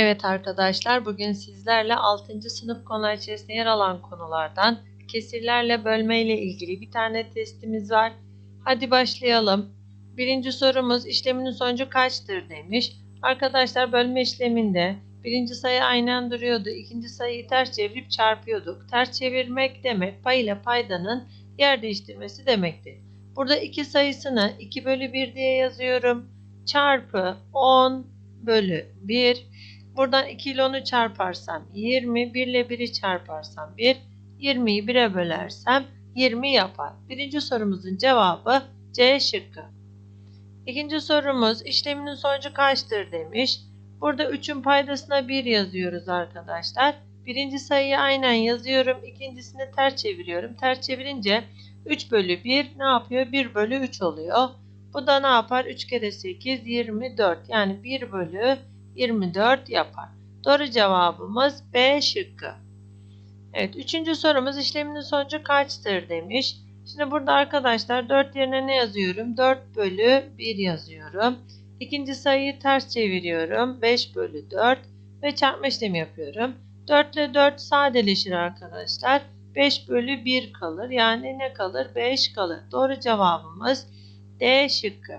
Evet arkadaşlar bugün sizlerle 6. sınıf konular içerisinde yer alan konulardan kesirlerle bölme ile ilgili bir tane testimiz var. Hadi başlayalım. Birinci sorumuz işleminin sonucu kaçtır demiş. Arkadaşlar bölme işleminde birinci sayı aynen duruyordu. ikinci sayıyı ters çevirip çarpıyorduk. Ters çevirmek demek pay ile paydanın yer değiştirmesi demektir. Burada iki sayısını 2 bölü 1 diye yazıyorum. Çarpı 10 bölü 1 Buradan 2 ile 10'u çarparsam 20, 1 ile 1'i çarparsam 1, 20'yi 1'e bölersem 20 yapar. Birinci sorumuzun cevabı C şıkkı. İkinci sorumuz işleminin sonucu kaçtır demiş. Burada 3'ün paydasına 1 yazıyoruz arkadaşlar. Birinci sayıyı aynen yazıyorum. İkincisini ters çeviriyorum. Ters çevirince 3 bölü 1 ne yapıyor? 1 bölü 3 oluyor. Bu da ne yapar? 3 kere 8 24. Yani 1 bölü 24 yapar. Doğru cevabımız B şıkkı. Evet, üçüncü sorumuz işleminin sonucu kaçtır demiş. Şimdi burada arkadaşlar 4 yerine ne yazıyorum? 4 bölü 1 yazıyorum. İkinci sayıyı ters çeviriyorum. 5 bölü 4 ve çarpma işlemi yapıyorum. 4 ile 4 sadeleşir arkadaşlar. 5 bölü 1 kalır. Yani ne kalır? 5 kalır. Doğru cevabımız D şıkkı.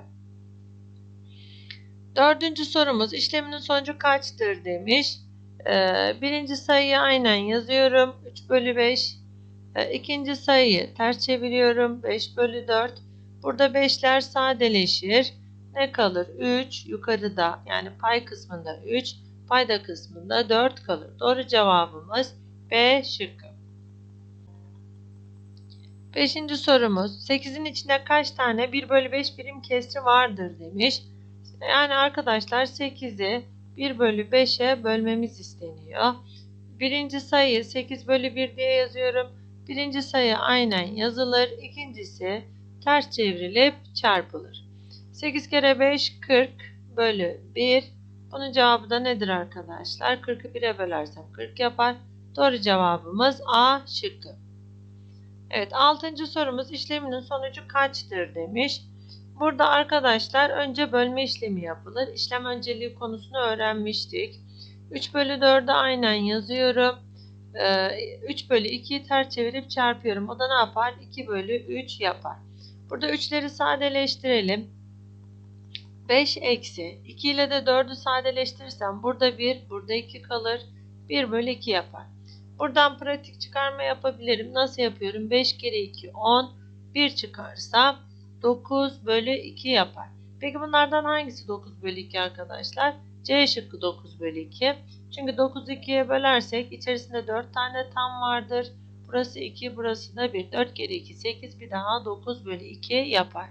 Dördüncü sorumuz işleminin sonucu kaçtır demiş. Ee, birinci sayıyı aynen yazıyorum. 3 bölü 5. Ee, ikinci sayıyı ters çeviriyorum. 5 bölü 4. Burada 5'ler sadeleşir. Ne kalır? 3 yukarıda yani pay kısmında 3. Payda kısmında 4 kalır. Doğru cevabımız B şıkkı. Beşinci sorumuz 8'in içinde kaç tane 1 bölü 5 birim kesri vardır demiş. Yani arkadaşlar 8'i 1 bölü 5'e bölmemiz isteniyor. Birinci sayı 8 bölü 1 diye yazıyorum. Birinci sayı aynen yazılır. İkincisi ters çevrilip çarpılır. 8 kere 5 40 bölü 1. Bunun cevabı da nedir arkadaşlar? 40'ı 1'e bölersem 40 yapar. Doğru cevabımız A şıkkı. Evet 6. sorumuz işleminin sonucu kaçtır demiş. Burada arkadaşlar önce bölme işlemi yapılır. İşlem önceliği konusunu öğrenmiştik. 3 bölü 4'ü aynen yazıyorum. 3 ee, bölü 2'yi ters çevirip çarpıyorum. O da ne yapar? 2 bölü 3 yapar. Burada 3'leri sadeleştirelim. 5 eksi 2 ile de 4'ü sadeleştirirsem burada 1, burada 2 kalır. 1 bölü 2 yapar. Buradan pratik çıkarma yapabilirim. Nasıl yapıyorum? 5 kere 2 10. 1 çıkarsam 9 bölü 2 yapar. Peki bunlardan hangisi 9 bölü 2 arkadaşlar? C şıkkı 9 bölü 2. Çünkü 9'u 2'ye bölersek içerisinde 4 tane tam vardır. Burası 2, burası da 1. 4 kere 2, 8 bir daha 9 bölü 2 yapar.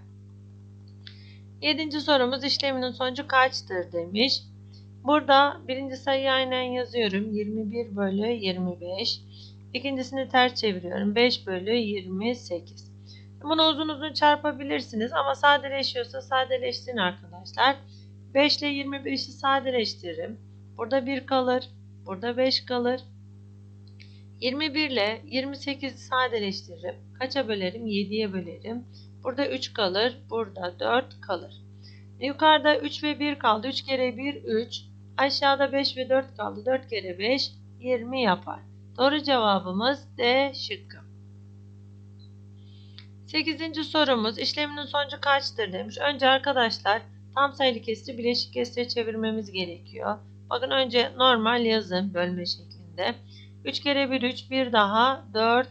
Yedinci sorumuz işleminin sonucu kaçtır demiş. Burada birinci sayıyı aynen yazıyorum. 21 bölü 25. İkincisini ters çeviriyorum. 5 bölü 28. Bunu uzun uzun çarpabilirsiniz ama sadeleşiyorsa sadeleşsin arkadaşlar. 5 ile 25'i sadeleştiririm. Burada 1 kalır. Burada 5 kalır. 21 ile 28'i sadeleştiririm. Kaça bölerim? 7'ye bölerim. Burada 3 kalır. Burada 4 kalır. Yukarıda 3 ve 1 kaldı. 3 kere 1 3. Aşağıda 5 ve 4 kaldı. 4 kere 5 20 yapar. Doğru cevabımız D şıkkı. 8. sorumuz işleminin sonucu kaçtır demiş. Önce arkadaşlar tam sayılı kesri bileşik kesire çevirmemiz gerekiyor. Bakın önce normal yazın bölme şeklinde. 3 kere 1 3 bir daha 4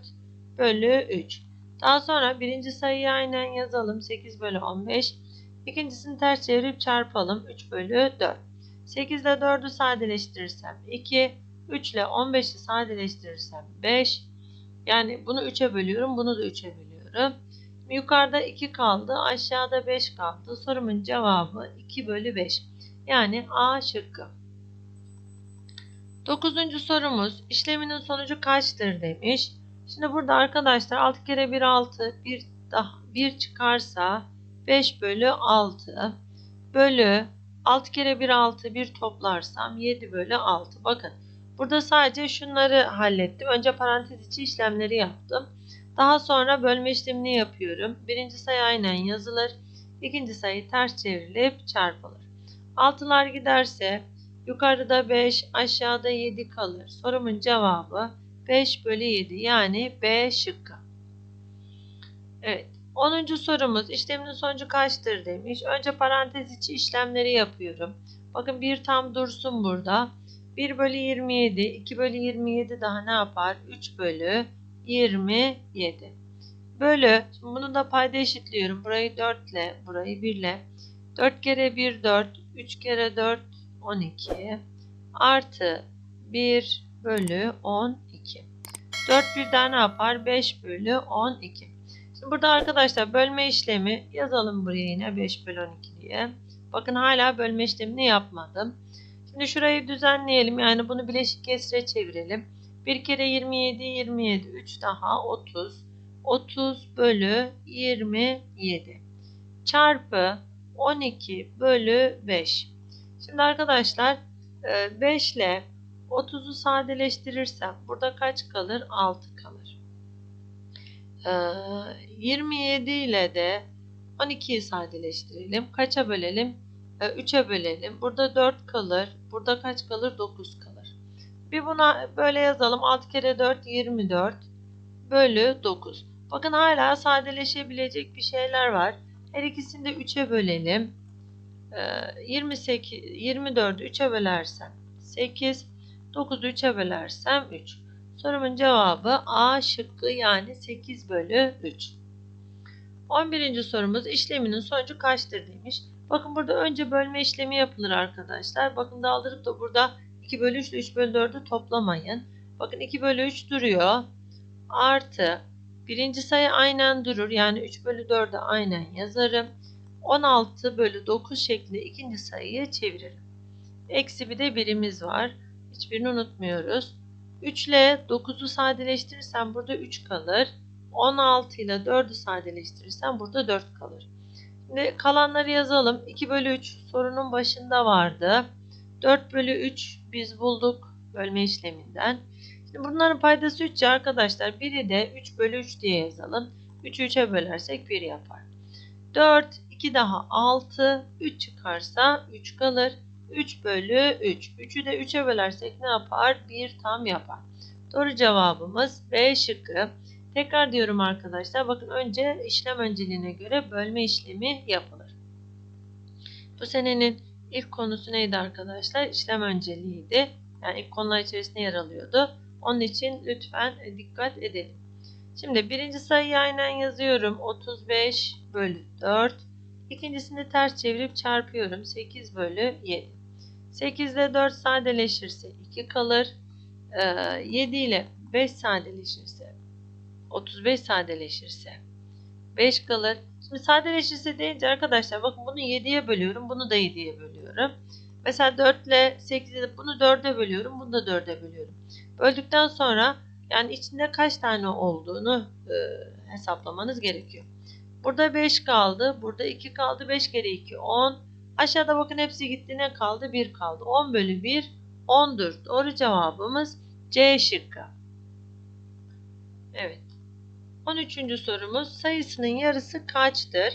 bölü 3. Daha sonra birinci sayıyı aynen yazalım. 8 bölü 15. İkincisini ters çevirip çarpalım. 3 bölü 4. 8 ile 4'ü sadeleştirirsem 2. 3 ile 15'i sadeleştirirsem 5. Yani bunu 3'e bölüyorum. Bunu da 3'e bölüyorum. Yukarıda 2 kaldı. Aşağıda 5 kaldı. Sorumun cevabı 2 bölü 5. Yani A şıkkı. Dokuzuncu sorumuz işleminin sonucu kaçtır demiş. Şimdi burada arkadaşlar 6 kere 1 6 1 daha 1 çıkarsa 5 bölü 6 bölü 6 kere 1 6 1 toplarsam 7 bölü 6. Bakın burada sadece şunları hallettim. Önce parantez içi işlemleri yaptım. Daha sonra bölme işlemini yapıyorum. Birinci sayı aynen yazılır. İkinci sayı ters çevrilip çarpılır. Altılar giderse Yukarıda 5, aşağıda 7 kalır. Sorumun cevabı 5 bölü 7 yani B şıkkı. Evet. 10. sorumuz işleminin sonucu kaçtır demiş. Önce parantez içi işlemleri yapıyorum. Bakın bir tam dursun burada. 1 bölü 27, 2 bölü 27 daha ne yapar? 3 bölü 27. Bölü, bunu da payda eşitliyorum. Burayı 4 ile, burayı 1 ile. 4 kere 1 4, 3 kere 4 12 artı 1 bölü 12. 4 birden ne yapar? 5 bölü 12. Şimdi burada arkadaşlar bölme işlemi yazalım buraya yine 5 bölü 12 diye. Bakın hala bölme işlemini yapmadım. Şimdi şurayı düzenleyelim. Yani bunu bileşik kesre çevirelim. 1 kere 27 27 3 daha 30 30 bölü 27 çarpı 12 bölü 5. Şimdi arkadaşlar 5 ile 30'u sadeleştirirsem burada kaç kalır? 6 kalır. 27 ile de 12'yi sadeleştirelim. Kaça bölelim? 3'e bölelim. Burada 4 kalır. Burada kaç kalır? 9 kalır. Bir buna böyle yazalım. 6 kere 4 24 bölü 9. Bakın hala sadeleşebilecek bir şeyler var. Her ikisini de 3'e bölelim. 28, 24'ü 3'e bölersem 8, 9'u 3'e bölersem 3. Sorumun cevabı A şıkkı yani 8 bölü 3. 11. sorumuz işleminin sonucu kaçtır demiş. Bakın burada önce bölme işlemi yapılır arkadaşlar. Bakın daldırıp da burada 2 bölü 3 ile 3 bölü 4'ü toplamayın. Bakın 2 bölü 3 duruyor. Artı birinci sayı aynen durur. Yani 3 bölü 4'ü aynen yazarım. 16 bölü 9 şeklinde ikinci sayıyı çeviririm. Eksi bir de birimiz var. Hiçbirini unutmuyoruz. 3 ile 9'u sadeleştirirsem burada 3 kalır. 16 ile 4'ü sadeleştirirsem burada 4 kalır. Şimdi kalanları yazalım. 2 bölü 3 sorunun başında vardı. 4 bölü 3 biz bulduk bölme işleminden. Şimdi bunların paydası 3 arkadaşlar. Biri de 3 bölü 3 diye yazalım. 3'ü 3'e bölersek 1 yapar. 4, 2 daha 6, 3 çıkarsa 3 kalır. 3 bölü 3. 3'ü de 3'e bölersek ne yapar? 1 tam yapar. Doğru cevabımız B şıkkı. Tekrar diyorum arkadaşlar. Bakın önce işlem önceliğine göre bölme işlemi yapılır. Bu senenin ilk konusu neydi arkadaşlar? İşlem önceliğiydi. Yani ilk konular içerisinde yer alıyordu. Onun için lütfen dikkat edelim. Şimdi birinci sayıyı aynen yazıyorum. 35 bölü 4. İkincisini ters çevirip çarpıyorum. 8 bölü 7. 8 ile 4 sadeleşirse 2 kalır. 7 ile 5 sadeleşirse 35 sadeleşirse 5 kalır. Şimdi sadeleşirse deyince arkadaşlar bakın bunu 7'ye bölüyorum. Bunu da 7'ye bölüyorum. Mesela 4 ile 8'i bunu 4'e bölüyorum. Bunu da 4'e bölüyorum. Böldükten sonra yani içinde kaç tane olduğunu e, hesaplamanız gerekiyor. Burada 5 kaldı. Burada 2 kaldı. 5 kere 2 10. Aşağıda bakın hepsi gitti. Ne kaldı? 1 kaldı. 10 bölü 1 10'dur. Doğru cevabımız C şıkkı. Evet. 13. sorumuz sayısının yarısı kaçtır?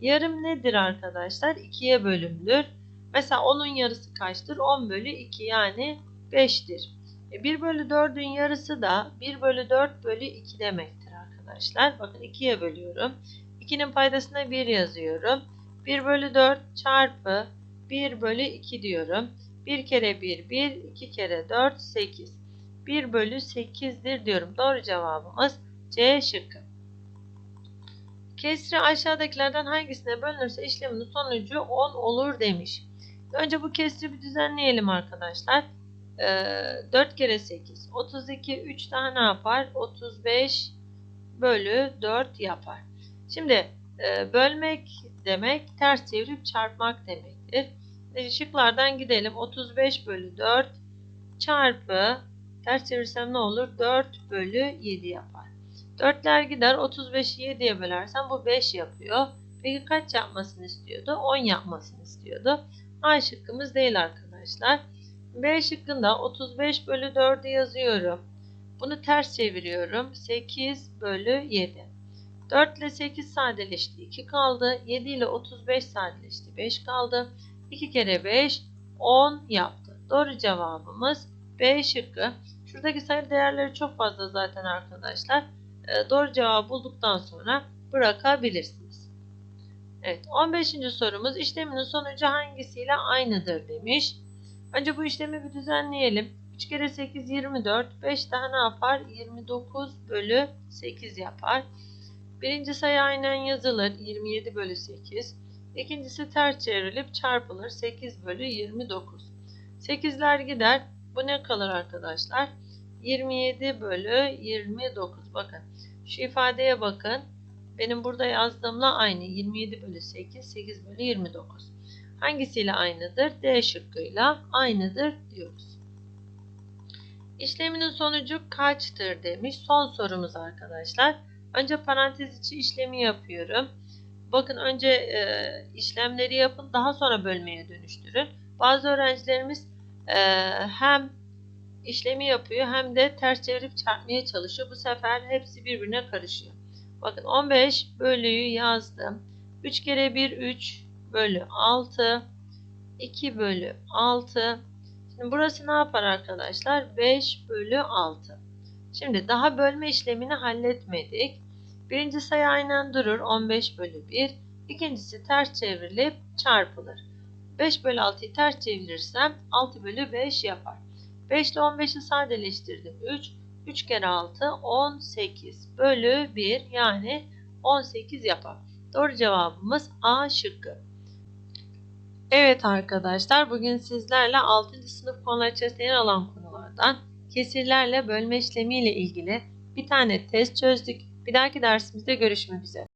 Yarım nedir arkadaşlar? 2'ye bölümdür. Mesela 10'un yarısı kaçtır? 10 bölü 2 yani 5'tir. 1 bölü 4'ün yarısı da 1 bölü 4 bölü 2 demektir arkadaşlar. Bakın 2'ye bölüyorum. 2'nin paydasına 1 yazıyorum. 1 bölü 4 çarpı 1 bölü 2 diyorum. 1 kere 1 1, 2 kere 4 8. 1 bölü 8'dir diyorum. Doğru cevabımız C şıkkı. Kesri aşağıdakilerden hangisine bölünürse işlemin sonucu 10 olur demiş. Önce bu kesri bir düzenleyelim arkadaşlar. 4 kere 8 32 3 daha ne yapar 35 bölü 4 yapar şimdi bölmek demek ters çevirip çarpmak demektir şıklardan gidelim 35 bölü 4 çarpı ters çevirsem ne olur 4 bölü 7 yapar 4'ler gider 35'i 7'ye bölersem bu 5 yapıyor peki kaç yapmasını istiyordu 10 yapmasını istiyordu A şıkkımız değil arkadaşlar B şıkkında 35 bölü 4'ü yazıyorum. Bunu ters çeviriyorum. 8 bölü 7. 4 ile 8 sadeleşti. 2 kaldı. 7 ile 35 sadeleşti. 5 kaldı. 2 kere 5 10 yaptı. Doğru cevabımız B şıkkı. Şuradaki sayı değerleri çok fazla zaten arkadaşlar. Ee, doğru cevabı bulduktan sonra bırakabilirsiniz. Evet 15. sorumuz işleminin sonucu hangisiyle aynıdır demiş. Önce bu işlemi bir düzenleyelim. 3 kere 8 24. 5 daha ne yapar? 29 bölü 8 yapar. Birinci sayı aynen yazılır. 27 bölü 8. İkincisi ters çevrilip çarpılır. 8 bölü 29. 8'ler gider. Bu ne kalır arkadaşlar? 27 bölü 29. Bakın şu ifadeye bakın. Benim burada yazdığımla aynı. 27 bölü 8, 8 bölü 29. Hangisiyle aynıdır? D şıkkıyla aynıdır diyoruz. İşleminin sonucu kaçtır demiş. Son sorumuz arkadaşlar. Önce parantez içi işlemi yapıyorum. Bakın önce e, işlemleri yapın daha sonra bölmeye dönüştürün. Bazı öğrencilerimiz e, hem işlemi yapıyor hem de ters çevirip çarpmaya çalışıyor. Bu sefer hepsi birbirine karışıyor. Bakın 15 bölüyü yazdım. 3 kere 1 3 bölü 6 2 bölü 6 Şimdi burası ne yapar arkadaşlar? 5 bölü 6. Şimdi daha bölme işlemini halletmedik. Birinci sayı aynen durur. 15 bölü 1. İkincisi ters çevrilip çarpılır. 5 bölü 6'yı ters çevirirsem 6 bölü 5 yapar. 5 ile 15'i sadeleştirdim. 3. 3 kere 6 18 bölü 1 yani 18 yapar. Doğru cevabımız A şıkkı. Evet arkadaşlar bugün sizlerle 6. sınıf konular içerisinde yer alan konulardan kesirlerle bölme işlemi ile ilgili bir tane test çözdük. Bir dahaki dersimizde görüşmek üzere.